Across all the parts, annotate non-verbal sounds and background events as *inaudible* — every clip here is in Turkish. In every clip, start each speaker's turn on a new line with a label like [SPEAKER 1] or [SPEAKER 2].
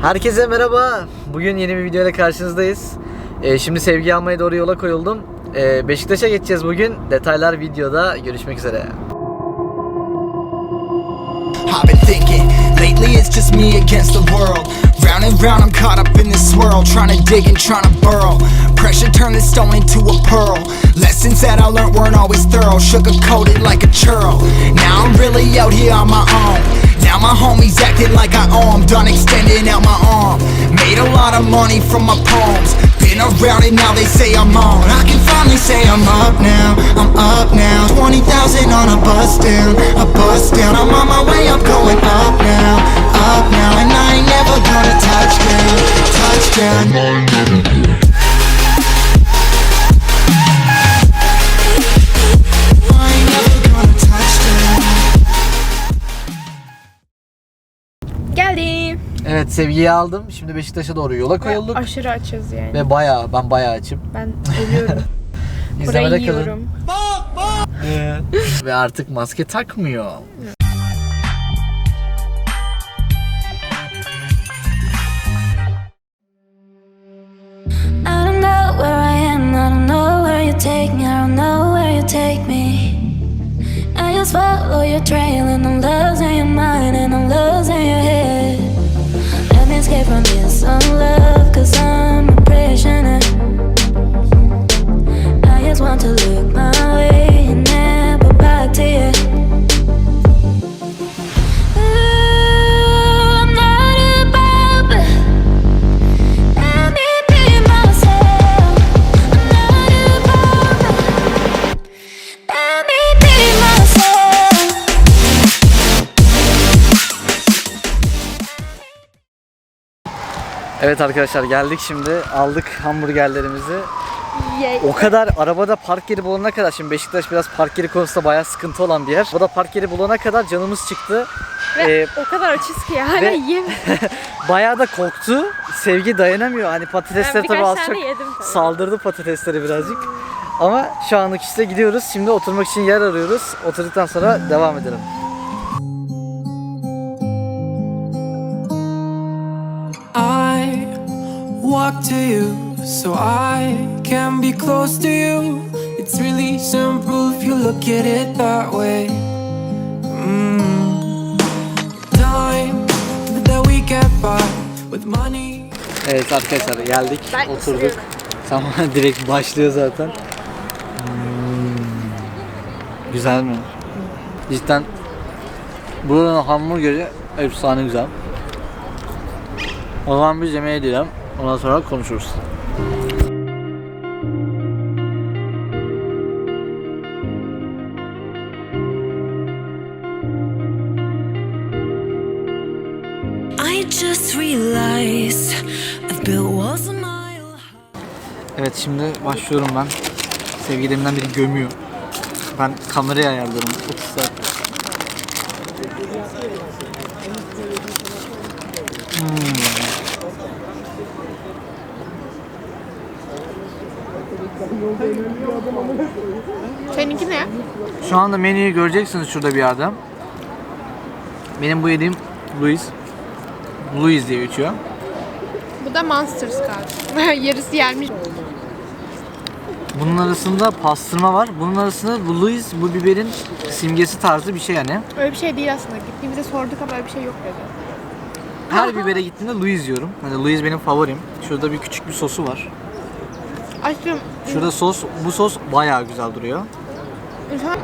[SPEAKER 1] Herkese merhaba. Bugün yeni bir videoyla karşınızdayız. Ee, şimdi sevgi almaya doğru yola koyuldum. Ee, Beşiktaş'a geçeceğiz bugün. Detaylar videoda. Görüşmek üzere.
[SPEAKER 2] İt's just me against the world. Round and round, I'm caught up in this swirl, trying to dig and trying to burrow. Pressure turned this stone into a pearl. Lessons that I learned weren't always thorough, sugar coated like a churl. Now I'm really out here on my own. Now my homies acting like I owe 'em, done extending out my arm. Made a lot of money from my poems. Been around it, now they say I'm on. I can finally say I'm up now, I'm up now. 20,000 on a bus down, a bus down. I'm on my way, I'm going up now, up now. And I ain't never gonna touch down, touch down.
[SPEAKER 1] Sevgiyi aldım. Şimdi Beşiktaş'a doğru yola
[SPEAKER 3] Ve
[SPEAKER 1] koyulduk.
[SPEAKER 3] aşırı açız yani.
[SPEAKER 1] Ve bayağı ben bayağı açım.
[SPEAKER 3] Ben ölüyorum. *laughs*
[SPEAKER 1] İzlemede
[SPEAKER 3] Burayı
[SPEAKER 1] kalın.
[SPEAKER 3] yiyorum.
[SPEAKER 1] Ve artık maske takmıyor.
[SPEAKER 4] I don't know where I am, I don't know where you take me, I don't know where you take me. I just follow your trail and I'm losing your mind and I'm losing escape from this unlove, cause I'm a prisoner.
[SPEAKER 1] Evet arkadaşlar geldik şimdi. Aldık hamburgerlerimizi.
[SPEAKER 3] Ye-
[SPEAKER 1] O kadar arabada park yeri bulana kadar şimdi Beşiktaş biraz park yeri konusunda bayağı sıkıntı olan bir yer. Arabada park yeri bulana kadar canımız çıktı.
[SPEAKER 3] Ve
[SPEAKER 1] Ee,
[SPEAKER 3] o kadar açız ki hala
[SPEAKER 1] ve- *laughs* bayağı da korktu. Sevgi dayanamıyor. Hani
[SPEAKER 3] Ben
[SPEAKER 1] patatesleri tabii
[SPEAKER 3] birkaç
[SPEAKER 1] az
[SPEAKER 3] tane
[SPEAKER 1] çok
[SPEAKER 3] yedim tabii.
[SPEAKER 1] saldırdı patatesleri birazcık. Ama şu anlık işte gidiyoruz. Şimdi oturmak için yer arıyoruz. Oturduktan sonra devam edelim.
[SPEAKER 5] Walk to you so I can be close to you. It's really simple if you look at it that way. Mm. Time that we get by with money.
[SPEAKER 1] Evet arkadaşlar geldik.
[SPEAKER 3] Ben
[SPEAKER 1] oturduk.
[SPEAKER 3] ısırıyorum.
[SPEAKER 1] Tamam *laughs* direkt başlıyor zaten. Hmm. Güzel mi? Cidden buranın hamburgeri efsane güzel. O zaman biz yemeğe gidelim. Ondan sonra konuşuruz. Evet şimdi başlıyorum ben. Sevgilimden biri gömüyor. Ben kamerayı ayarlıyorum 30 saat.
[SPEAKER 3] Seninki ne?
[SPEAKER 1] Şu anda menüyü göreceksiniz şurada bir yerde. Benim bu yediğim Louis. Louis diye geçiyor.
[SPEAKER 3] Bu da Monsters galiba. *laughs* Yarısı yenmiş.
[SPEAKER 1] Bunun arasında pastırma var. Bunun arasında bu Louis bu biberin simgesi tarzı bir şey yani.
[SPEAKER 3] Öyle bir şey değil aslında. Gittiğimizde sorduk ama öyle bir şey yok dedi.
[SPEAKER 1] Her bibere gittiğimde Louis yiyorum. Hani Louis benim favorim. Şurada bir küçük bir sosu var.
[SPEAKER 3] Aşkım
[SPEAKER 1] Şurada sos, bu sos bayağı güzel duruyor.
[SPEAKER 3] insan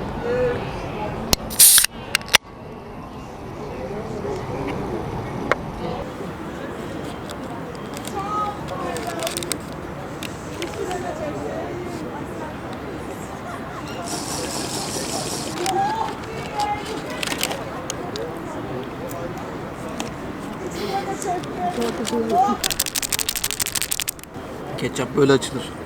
[SPEAKER 1] Ketçap böyle açılır.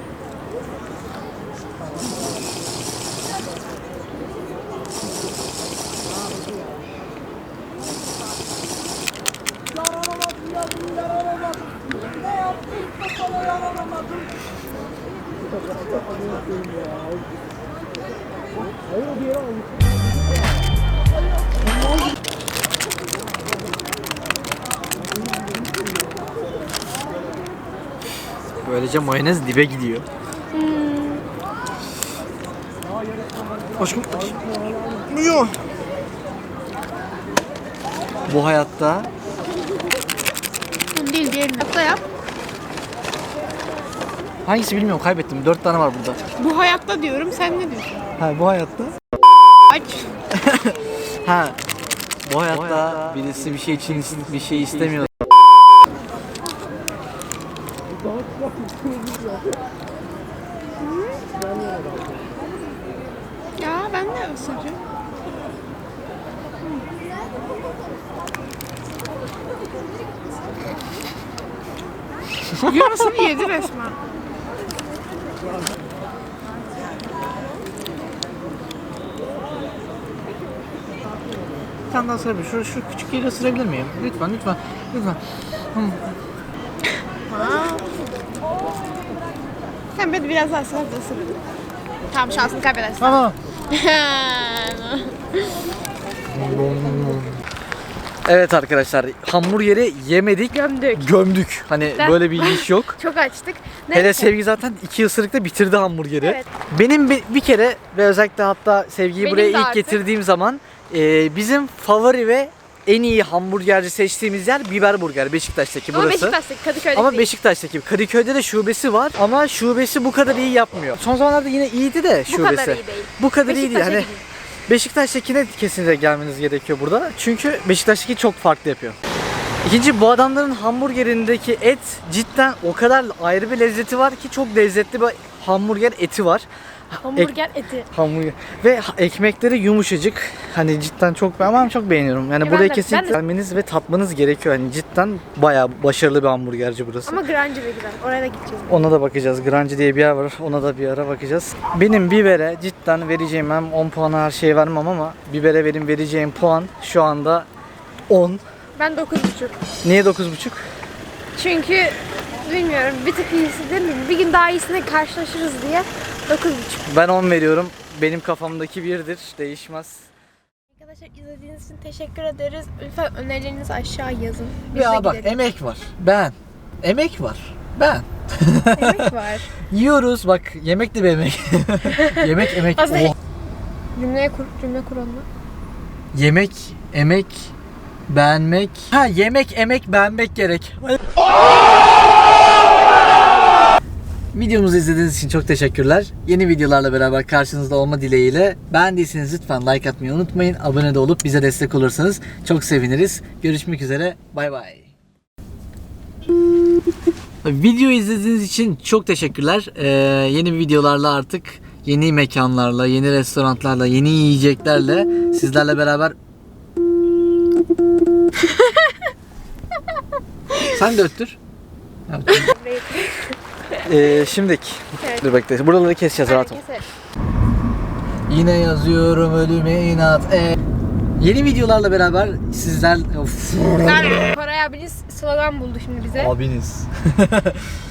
[SPEAKER 1] Böylece mayonez dibe gidiyor. Hmm. Aşkım. Bu hayatta
[SPEAKER 3] Bu değil. Hatta yap.
[SPEAKER 1] hangisi bilmiyorum kaybettim. Dört tane var burada.
[SPEAKER 3] Bu hayatta diyorum sen ne diyorsun?
[SPEAKER 1] Ha bu hayatta Ha. Bu hayatta birisi bir şey için bir şey istemiyor.
[SPEAKER 3] Ya ben de ısıracağım. Yarısını yedi resmen.
[SPEAKER 1] Bir tane daha ısırabilir. Şu, şu küçük yeri ısırabilir miyim? Lütfen lütfen. Lütfen.
[SPEAKER 3] Sen beni biraz daha ısır da ısır. Tamam şansını kaybedersin.
[SPEAKER 1] Tamam. *laughs* Evet arkadaşlar hamburgeri yemedik.
[SPEAKER 3] Gömdük.
[SPEAKER 1] Gömdük. Hani
[SPEAKER 3] Ben-
[SPEAKER 1] böyle bir iş yok. *laughs*
[SPEAKER 3] Çok açtık.
[SPEAKER 1] Hele
[SPEAKER 3] Neyse.
[SPEAKER 1] Sevgi zaten iki ısırıkta bitirdi hamburgeri.
[SPEAKER 3] Evet.
[SPEAKER 1] Benim bir, bir kere ve özellikle hatta Sevgi'yi
[SPEAKER 3] Benim
[SPEAKER 1] buraya
[SPEAKER 3] de
[SPEAKER 1] ilk
[SPEAKER 3] artık.
[SPEAKER 1] getirdiğim zaman e, bizim favori ve en iyi hamburgerci seçtiğimiz yer Biber Burger Beşiktaş'taki
[SPEAKER 3] Ama
[SPEAKER 1] burası.
[SPEAKER 3] Beşiktaş'taki Kadıköy'de
[SPEAKER 1] Ama
[SPEAKER 3] değil.
[SPEAKER 1] Beşiktaş'taki Kadıköy'de de şubesi var ama şubesi bu kadar iyi yapmıyor. Son zamanlarda yine iyiydi de
[SPEAKER 3] Bu
[SPEAKER 1] şubesi.
[SPEAKER 3] kadar iyi değil.
[SPEAKER 1] Bu kadar iyi değil. Hani
[SPEAKER 3] gidin.
[SPEAKER 1] Beşiktaş'takine kesinlikle gelmeniz gerekiyor burada. Çünkü Beşiktaş'taki çok farklı yapıyor. İkinci bu adamların hamburgerindeki et cidden o kadar ayrı bir lezzeti var ki çok lezzetli bir hamburger eti var.
[SPEAKER 3] Hamburger eti.
[SPEAKER 1] Hamburger ve ekmekleri yumuşacık. Hani cidden çok ama çok beğeniyorum. Yani
[SPEAKER 3] Ya
[SPEAKER 1] buraya
[SPEAKER 3] de- ben de-
[SPEAKER 1] gelmeniz ve tatmanız gerekiyor. Hani cidden bayağı başarılı bir hamburgerci burası.
[SPEAKER 3] Ama Grancı ve güzel. Oraya da gideceğiz.
[SPEAKER 1] Ona da bakacağız. Granci diye bir yer var. Ona da bir ara bakacağız. Benim bibere cidden vereceğim hem 10 puanı her şeye vermem ama bibere benim vereceğim puan şu anda 10.
[SPEAKER 3] Ben 9.5.
[SPEAKER 1] Niye 9.5?
[SPEAKER 3] Çünkü bilmiyorum bir tık iyisi değil mi? Bir gün daha iyisine karşılaşırız diye 9.5.
[SPEAKER 1] Ben 10 veriyorum. Benim kafamdaki birdir. Değişmez.
[SPEAKER 3] Arkadaşlar izlediğiniz için teşekkür ederiz. Lütfen önerilerinizi aşağı yazın. Biz
[SPEAKER 1] Ya
[SPEAKER 3] de
[SPEAKER 1] bak
[SPEAKER 3] gidelim.
[SPEAKER 1] emek var. Ben. Emek var. Ben.
[SPEAKER 3] Emek *laughs* var.
[SPEAKER 1] Yiyoruz bak yemek de bir emek. *laughs* yemek emek.
[SPEAKER 3] Aslında-
[SPEAKER 1] Oh.
[SPEAKER 3] Cümleye kur, cümle kur onunla.
[SPEAKER 1] Yemek, emek, beğenmek. Ha yemek, emek, beğenmek gerek. Videomuzu izlediğiniz için çok teşekkürler. Yeni videolarla beraber karşınızda olma dileğiyle. Beğendiyseniz lütfen like atmayı unutmayın. Abone de olup bize destek olursanız çok seviniriz. Görüşmek üzere. Bay bay. Video izlediğiniz için çok teşekkürler. Ee, yeni videolarla artık yeni mekanlarla, yeni restoranlarla, yeni yiyeceklerle sizlerle beraber *laughs* Sen de öttür. Evet. Ee, şimdiki.
[SPEAKER 3] Evet.
[SPEAKER 1] Dur bekle. Buraları keseceğiz rahat ol. Yine yazıyorum ölüme inat. Ee, yeni videolarla beraber sizler... Of.
[SPEAKER 3] Ben Koray abiniz slogan buldu şimdi bize.
[SPEAKER 1] Abiniz.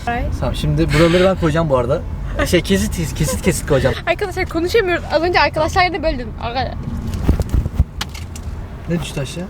[SPEAKER 1] *laughs* Tamam şimdi buraları ben koyacağım bu arada. Şey kesit kesit kesit koyacağım.
[SPEAKER 3] Arkadaşlar konuşamıyoruz. Az önce arkadaşlarla böyle dedim. Arkadaşlar.
[SPEAKER 1] Ne düştü aşağı?